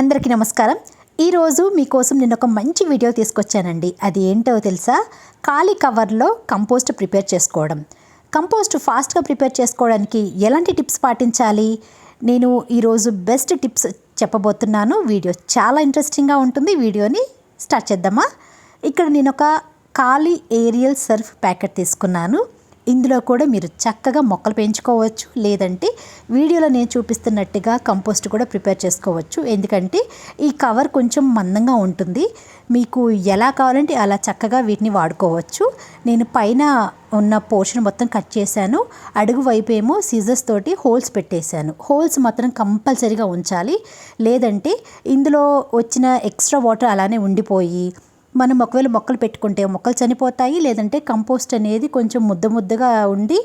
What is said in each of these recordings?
అందరికీ నమస్కారం. ఈరోజు మీకోసం నేను ఒక మంచి వీడియో తీసుకొచ్చానండి. అది ఏంటో తెలుసా? ఖాళీ కవర్లో కంపోస్ట్ ప్రిపేర్ చేసుకోవడం. కంపోస్ట్ ఫాస్ట్గా ప్రిపేర్ చేసుకోవడానికి ఎలాంటి టిప్స్ పాటించాలి? నేను ఈరోజు బెస్ట్ టిప్స్ చెప్పబోతున్నాను. వీడియో చాలా ఇంట్రెస్టింగ్గా ఉంటుంది. వీడియోని స్టార్ట్ చేద్దామా? ఇక్కడ నేను ఒక ఖాళీ ఏరియల్ సర్ఫ్ ప్యాకెట్ తీసుకున్నాను. ఇందులో కూడా మీరు చక్కగా మొక్కలు పెంచుకోవచ్చు. లేదంటే వీడియోలో నేను చూపిస్తున్నట్టుగా కంపోస్ట్ కూడా ప్రిపేర్ చేసుకోవచ్చు. ఎందుకంటే ఈ కవర్ కొంచెం మందంగా ఉంటుంది. మీకు ఎలా కావాలంటే అలా చక్కగా వీటిని వాడుకోవచ్చు. నేను పైన ఉన్న పోర్షన్ మొత్తం కట్ చేశాను. అడుగు వైపు ఏమో సీజర్స్ తోటి హోల్స్ పెట్టేశాను. హోల్స్ మాత్రం కంపల్సరీగా ఉంచాలి. లేదంటే ఇందులో వచ్చిన ఎక్స్ట్రా వాటర్ అలానే ఉండిపోయి మనం ఒకవేళ మొక్కలు పెట్టుకుంటే మొక్కలు చనిపోతాయి లేదంటే కంపోస్ట్ అనేది కొంచెం ముద్ద ముద్దగా ఉండి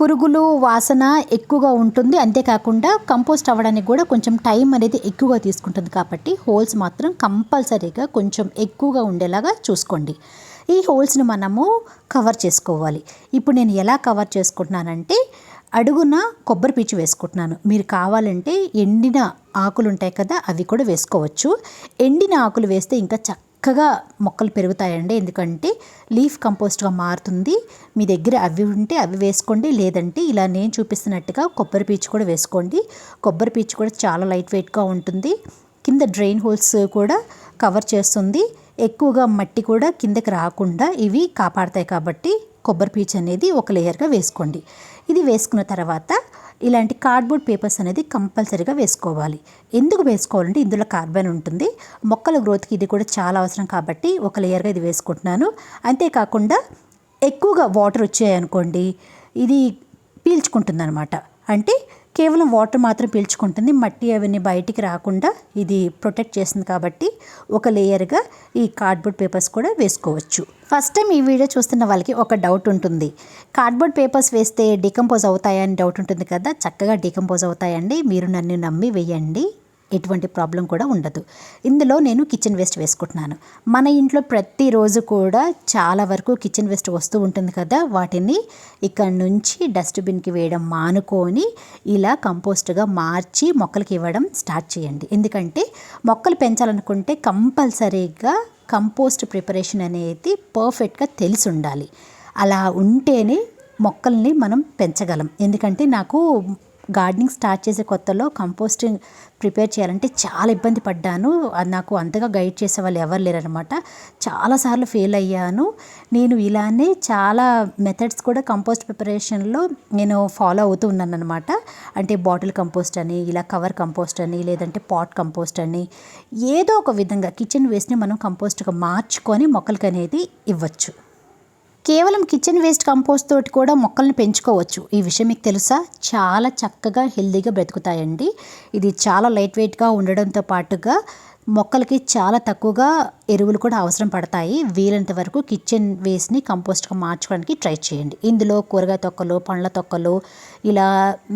పురుగులు వాసన ఎక్కువగా ఉంటుంది. అంతేకాకుండా కంపోస్ట్ అవ్వడానికి కూడా కొంచెం టైం అనేది ఎక్కువగా తీసుకుంటుంది కాబట్టి హోల్స్ మాత్రం కంపల్సరీగా కొంచెం ఎక్కువగా ఉండేలాగా చూసుకోండి. ఈ హోల్స్ని మనము కవర్ చేసుకోవాలి. ఇప్పుడు నేను ఎలా కవర్ చేసుకుంటున్నానంటే అడుగున కొబ్బరి పీచు వేసుకుంటున్నాను. మీరు కావాలంటే ఎండిన ఆకులు ఉంటాయి కదా అవి కూడా వేసుకోవచ్చు. ఎండిన ఆకులు వేస్తే ఇంకా చక్క చక్కగా మొక్కలు పెరుగుతాయండి. ఎందుకంటే లీఫ్ కంపోస్ట్గా మారుతుంది. మీ దగ్గర అవి ఉంటే అవి వేసుకోండి. లేదంటే ఇలా నేను చూపిస్తున్నట్టుగా కొబ్బరి పీచు కూడా వేసుకోండి. కొబ్బరి పీచు కూడా చాలా లైట్ వెయిట్గా ఉంటుంది. కింద డ్రైన్ హోల్స్ కూడా కవర్ చేస్తుంది. ఎక్కువగా మట్టి కూడా కిందకి రాకుండా ఇవి కాపాడతాయి కాబట్టి కొబ్బరి పీచు అనేది ఒక లేయర్గా వేసుకోండి. ఇది వేసుకున్న తర్వాత ఇలాంటి కార్డ్బోర్డ్ పేపర్స్ అనేది కంపల్సరీగా వేసుకోవాలి. ఎందుకు వేసుకోవాలంటే ఇందులో కార్బన్ ఉంటుంది. మొక్కల గ్రోత్కి ఇది కూడా చాలా అవసరం కాబట్టి ఒక లేయర్గా ఇది వేసుకుంటున్నాను. అంతేకాకుండా ఎక్కువగా వాటర్ వచ్చాయనుకోండి ఇది పీల్చుకుంటుంది అనమాట అంటే కేవలం వాటర్ మాత్రం పీల్చుకుంటుంది. మట్టి అవన్నీ బయటికి రాకుండా ఇది ప్రొటెక్ట్ చేస్తుంది కాబట్టి ఒక లేయర్గా ఈ కార్డ్బోర్డ్ పేపర్స్ కూడా వేసుకోవచ్చు. ఫస్ట్ టైం ఈ వీడియో చూస్తున్న వాళ్ళకి ఒక డౌట్ ఉంటుంది. కార్డ్బోర్డ్ పేపర్స్ వేస్తే డికంపోజ్ అవుతాయని డౌట్ ఉంటుంది కదా. చక్కగా డికంపోజ్ అవుతాయండి. మీరు నన్ను నమ్మి వేయండి. ఎటువంటి ప్రాబ్లం కూడా ఉండదు. ఇందులో నేను కిచెన్ వేస్ట్ వేసుకుంటున్నాను. మన ఇంట్లో ప్రతిరోజు కూడా చాలా వరకు కిచెన్ వేస్ట్ వస్తూ ఉంటుంది కదా వాటిని ఇక్కడ నుంచి డస్ట్బిన్కి వేయడం మానుకొని ఇలా కంపోస్ట్గా మార్చి మొక్కలకి ఇవ్వడం స్టార్ట్ చేయండి. ఎందుకంటే మొక్కలు పెంచాలనుకుంటే కంపల్సరీగా కంపోస్ట్ ప్రిపరేషన్ అనేది పర్ఫెక్ట్గా తెలిసి ఉండాలి. అలా ఉంటేనే మొక్కల్ని మనం పెంచగలం. ఎందుకంటే నాకు గార్డెనింగ్ స్టార్ట్ చేసే కొత్తలో కంపోస్టింగ్ ప్రిపేర్ చేయాలంటే చాలా ఇబ్బంది పడ్డాను. నాకు అంతగా గైడ్ చేసే వాళ్ళు ఎవరు లేరనమాట. చాలాసార్లు ఫెయిల్ అయ్యాను. నేను ఇలానే చాలా మెథడ్స్ కూడా కంపోస్ట్ ప్రిపరేషన్లో నేను ఫాలో అవుతూ ఉన్నాను అనమాట అంటే బాటిల్ కంపోస్ట్ అని ఇలా కవర్ కంపోస్ట్ అని లేదంటే పాట్ కంపోస్ట్ అని ఏదో ఒక విధంగా కిచెన్ వేస్ట్ని మనం కంపోస్ట్గా మార్చుకొని మొక్కలకి అనేది ఇవ్వచ్చు. కేవలం కిచెన్ వేస్ట్ కంపోస్ట్ తోటి కూడా మొక్కల్ని పెంచుకోవచ్చు. ఈ విషయం మీకు తెలుసా? చాలా చక్కగా హెల్దీగా బ్రతుకుతాయండి. ఇది చాలా లైట్ వెయిట్గా ఉండడంతో పాటుగా మొక్కలకి చాలా తక్కువగా ఎరువులు కూడా అవసరం పడతాయి. వీలంత వరకు కిచెన్ వేస్ట్ని కంపోస్ట్గా మార్చుకోవడానికి ట్రై చేయండి. ఇందులో కూరగాయ తొక్కలు పండ్ల తొక్కలు ఇలా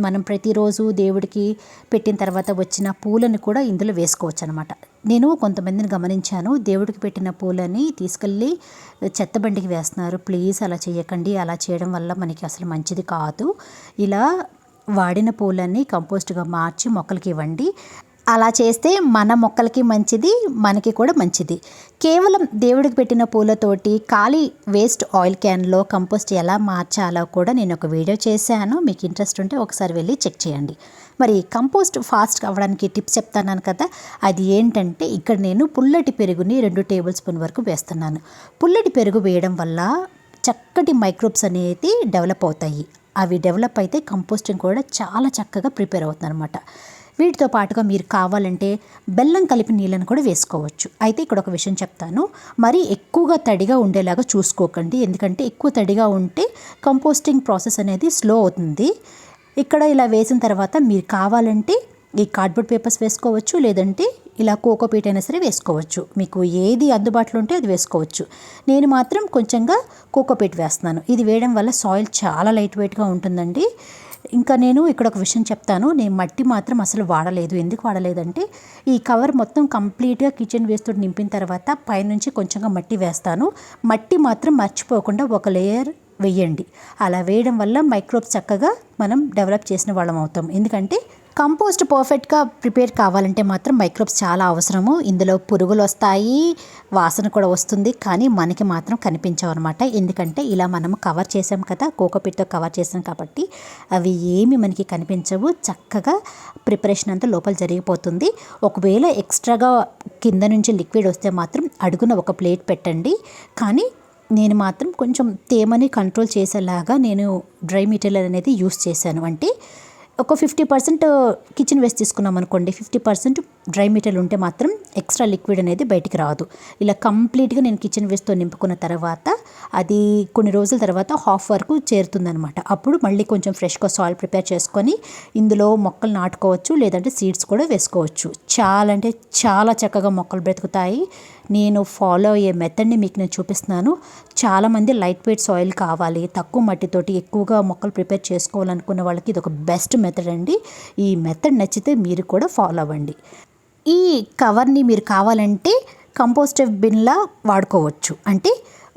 మనం ప్రతిరోజు దేవుడికి పెట్టిన తర్వాత వచ్చిన పూలను కూడా ఇందులో వేసుకోవచ్చు అనమాట నేను కొంతమందిని గమనించాను. దేవుడికి పెట్టిన పూలని తీసుకెళ్ళి చెత్తబండికి వేస్తున్నారు. ప్లీజ్ అలా చేయకండి అలా చేయడం వల్ల మనకి అసలు మంచిది కాదు. ఇలా వాడిన పూలన్నీ కంపోస్ట్గా మార్చి మొక్కలకి ఇవ్వండి. అలా చేస్తే మన మొక్కలకి మంచిది మనకి కూడా మంచిది. కేవలం దేవుడికి పెట్టిన పూలతోటి ఖాళీ వేస్ట్ ఆయిల్ క్యాన్లో కంపోస్ట్ ఎలా మార్చాలో కూడా నేను ఒక వీడియో చేశాను. మీకు ఇంట్రెస్ట్ ఉంటే ఒకసారి వెళ్ళి చెక్ చేయండి. మరి కంపోస్ట్ ఫాస్ట్ అవ్వడానికి టిప్స్ చెప్తాను కదా అది ఏంటంటే ఇక్కడ నేను పుల్లటి పెరుగుని రెండు టేబుల్ స్పూన్ వరకు వేస్తున్నాను. పుల్లటి పెరుగు వేయడం వల్ల చక్కటి మైక్రోబ్స్ అనేది డెవలప్ అవుతాయి. అవి డెవలప్ అయితే కంపోస్టింగ్ కూడా చాలా చక్కగా ప్రిపేర్ అవుతుంది అనమాట వీటితో పాటుగా మీరు కావాలంటే బెల్లం కలిపి నీళ్ళను కూడా వేసుకోవచ్చు. అయితే ఇక్కడ ఒక విషయం చెప్తాను. మరి ఎక్కువగా తడిగా ఉండేలాగా చూసుకోకండి. ఎందుకంటే ఎక్కువ తడిగా ఉంటే కంపోస్టింగ్ ప్రాసెస్ అనేది స్లో అవుతుంది. ఇక్కడ ఇలా వేసిన తర్వాత మీరు కావాలంటే ఈ కార్డ్బోర్డ్ పేపర్స్ వేసుకోవచ్చు. లేదంటే ఇలా కోకోపీట్ అయినా సరే వేసుకోవచ్చు. మీకు ఏది అందుబాటులో ఉంటే అది వేసుకోవచ్చు. నేను మాత్రం కొంచెంగా కోకోపీట్ వేస్తున్నాను. ఇది వేయడం వల్ల సాయిల్ చాలా లైట్ వెయిట్గా ఉంటుందండి. ఇంకా నేను ఇక్కడ ఒక విషయం చెప్తాను. నేను మట్టి మాత్రం అసలు వాడలేదు. ఎందుకు వాడలేదంటే ఈ కవర్ మొత్తం కంప్లీట్గా కిచెన్ వేస్ట్ నింపిన తర్వాత పైనుంచి కొంచెంగా మట్టి వేస్తాను. మట్టి మాత్రం మర్చిపోకుండా ఒక లేయర్ వేయండి. అలా వేయడం వల్ల మైక్రోబ్స్ చక్కగా మనం డెవలప్ చేసిన వాళ్ళం అవుతాం. ఎందుకంటే కంపోస్ట్ పర్ఫెక్ట్గా ప్రిపేర్ కావాలంటే మాత్రం మైక్రోబ్స్ చాలా అవసరము. ఇందులో పురుగులు వస్తాయి వాసన కూడా వస్తుంది. కానీ మనకి మాత్రం కనిపించవు అనమాట ఎందుకంటే ఇలా మనం కవర్ చేసాం కదా కోకోపిట్తో కవర్ చేసాం కాబట్టి అవి ఏమి మనకి కనిపించవు. చక్కగా ప్రిపరేషన్ అంతా లోపల జరిగిపోతుంది. ఒకవేళ ఎక్స్ట్రాగా కింద నుంచి లిక్విడ్ వస్తే మాత్రం అడుగున ఒక ప్లేట్ పెట్టండి. కానీ నేను మాత్రం కొంచెం తేమని కంట్రోల్ చేసేలాగా నేను డ్రై మెటీరియల్ అనేది యూస్ చేశాను. అంటే ఒక ఫిఫ్టీ పర్సెంట్ కిచెన్ వేస్ట్ తీసుకున్నాం అనుకోండి ఫిఫ్టీ పర్సెంట్ డ్రై మెటీరియల్ ఉంటే మాత్రం ఎక్స్ట్రా లిక్విడ్ అనేది బయటికి రాదు. ఇలా కంప్లీట్గా నేను కిచెన్ వేస్ట్తో నింపుకున్న తర్వాత అది కొన్ని రోజుల తర్వాత హాఫ్ వరకు చేరుతుందనమాట అప్పుడు మళ్ళీ కొంచెం ఫ్రెష్గా సాయిల్ ప్రిపేర్ చేసుకొని ఇందులో మొక్కలు నాటుకోవచ్చు లేదంటే సీడ్స్ కూడా వేసుకోవచ్చు. చాలా అంటే చాలా చక్కగా మొక్కలు బ్రతుకుతాయి. నేను ఫాలో అయ్యే మెథడ్ని మీకు నేను చూపిస్తున్నాను. చాలామంది లైట్ వెయిట్ సాయిల్ కావాలి తక్కువ మట్టితోటి ఎక్కువగా మొక్కలు ప్రిపేర్ చేసుకోవాలనుకున్న వాళ్ళకి ఇది ఒక బెస్ట్ మెథడ్ అండి. ఈ మెథడ్ నచ్చితే మీరు కూడా ఫాలో అవ్వండి. ఈ కవర్ని మీరు కావాలంటే కంపోస్ట్ బిన్లా వాడుకోవచ్చు. అంటే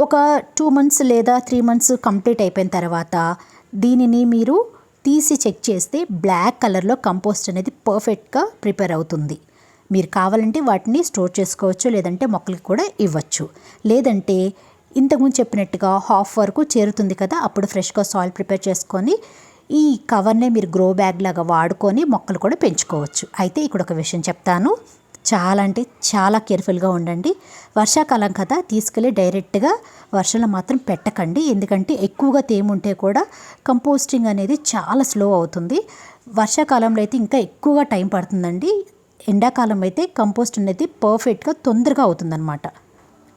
ఒక టూ మంత్స్ లేదా త్రీ మంత్స్ కంప్లీట్ అయిపోయిన తర్వాత దీనిని మీరు తీసి చెక్ చేస్తే బ్లాక్ కలర్లో కంపోస్ట్ అనేది పర్ఫెక్ట్గా ప్రిపేర్ అవుతుంది. మీరు కావాలంటే వాటిని స్టోర్ చేసుకోవచ్చు లేదంటే మొక్కలకి కూడా ఇవ్వచ్చు. లేదంటే ఇంతకుముందు చెప్పినట్టుగా హాఫ్ వరకు చేరుతుంది కదా అప్పుడు ఫ్రెష్గా సాయిల్ ప్రిపేర్ చేసుకొని ఈ కవర్నే మీరు గ్రో బ్యాగ్ లాగా వాడుకొని మొక్కలు కూడా పెంచుకోవచ్చు. అయితే ఇక్కడ ఒక విషయం చెప్తాను. చాలా అంటే చాలా కేర్ఫుల్గా ఉండండి. వర్షాకాలం కదా తీసుకెళ్ళి డైరెక్ట్గా వర్షంలో మాత్రం పెట్టకండి. ఎందుకంటే ఎక్కువగా తేముంటే కూడా కంపోస్టింగ్ అనేది చాలా స్లో అవుతుంది. వర్షాకాలంలో అయితే ఇంకా ఎక్కువగా టైం పడుతుందండి. ఎండాకాలం అయితే కంపోస్ట్ అనేది పర్ఫెక్ట్గా తొందరగా అవుతుందన్నమాట.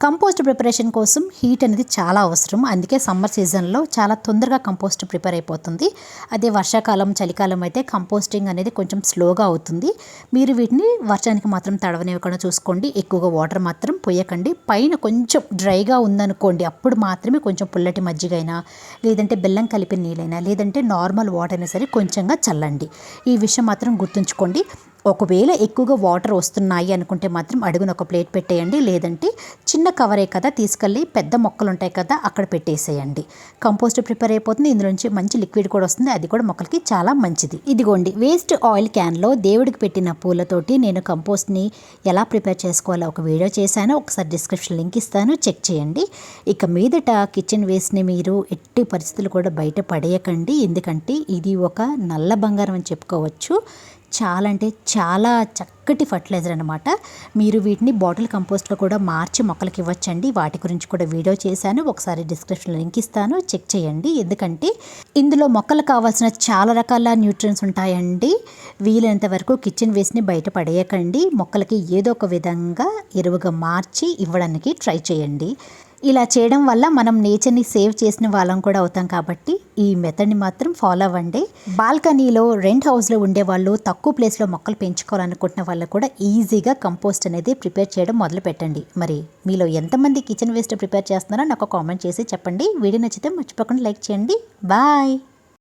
కంపోస్ట్ ప్రిపరేషన్ కోసం హీట్ అనేది చాలా అవసరం. అందుకే సమ్మర్ సీజన్లో చాలా తొందరగా కంపోస్ట్ ప్రిపేర్ అయిపోతుంది. అదే వర్షాకాలం చలికాలం అయితే కంపోస్టింగ్ అనేది కొంచెం స్లోగా అవుతుంది. మీరు వీటిని వర్షానికి మాత్రం తడవనివ్వకుండా చూసుకోండి. ఎక్కువగా వాటర్ మాత్రం పోయకండి. పైన కొంచెం డ్రైగా ఉందనుకోండి అప్పుడు మాత్రమే కొంచెం పుల్లటి మజ్జిగైనా లేదంటే బెల్లం కలిపిన నీళ్ళైనా లేదంటే నార్మల్ వాటర్ అయినా సరే కొంచెంగా చల్లండి. ఈ విషయం మాత్రం గుర్తుంచుకోండి. ఒకవేళ ఎక్కువగా వాటర్ వస్తున్నాయి అనుకుంటే మాత్రం అడుగున ఒక ప్లేట్ పెట్టేయండి. లేదంటే చిన్న కవరే కదా తీసుకెళ్ళి పెద్ద మొక్కలు ఉంటాయి కదా అక్కడ పెట్టేసేయండి. కంపోస్ట్ ప్రిపేర్ అయిపోతుంది. ఇందులోంచి మంచి లిక్విడ్ కూడా వస్తుంది. అది కూడా మొక్కలకి చాలా మంచిది. ఇదిగోండి వేస్ట్ ఆయిల్ క్యాన్లో దేవుడికి పెట్టిన పూలతోటి నేను కంపోస్ట్ని ఎలా ప్రిపేర్ చేసుకోవాలో ఒక వీడియో చేశాను. ఒకసారి డిస్క్రిప్షన్ లింక్ ఇస్తాను. చెక్ చేయండి. ఇక మీదట కిచెన్ వేస్ట్ని మీరు ఎట్టి పరిస్థితులు కూడా బయట పడేయకండి. ఎందుకంటే ఇది ఒక నల్ల బంగారం అని చెప్పుకోవచ్చు. చాలా అంటే చాలా చక్కటి ఫర్టిలైజర్ అనమాట మీరు వీటిని బాటిల్ కంపోస్ట్లో కూడా మార్చి మొక్కలకి ఇవ్వచ్చండి. వాటి గురించి కూడా వీడియో చేశాను. ఒకసారి డిస్క్రిప్షన్లో లింక్ ఇస్తాను. చెక్ చేయండి. ఎందుకంటే ఇందులో మొక్కలు కావాల్సిన చాలా రకాల న్యూట్రియన్స్ ఉంటాయండి. వీలైనంత వరకు కిచెన్ వేస్ట్ని బయట పడేయకండి. మొక్కలకి ఏదో ఒక విధంగా ఎరువుగా మార్చి ఇవ్వడానికి ట్రై చేయండి. ఇలా చేయడం వల్ల మనం నేచర్ని సేవ్ చేసిన వాళ్ళం కూడా అవుతాం కాబట్టి ఈ మెథడ్ని మాత్రం ఫాలో అవ్వండి. బాల్కనీలో రెంట్ హౌస్లో ఉండే వాళ్ళు తక్కువ ప్లేస్లో మొక్కలు పెంచుకోవాలనుకుంటున్న వాళ్ళు కూడా ఈజీగా కంపోస్ట్ అనేది ప్రిపేర్ చేయడం మొదలు పెట్టండి. మరి మీలో ఎంతమంది కిచెన్ వేస్ట్ ప్రిపేర్ చేస్తున్నారో నాకు కామెంట్ చేసి చెప్పండి. వీడియో నచ్చితే మర్చిపోకుండా లైక్ చేయండి. బాయ్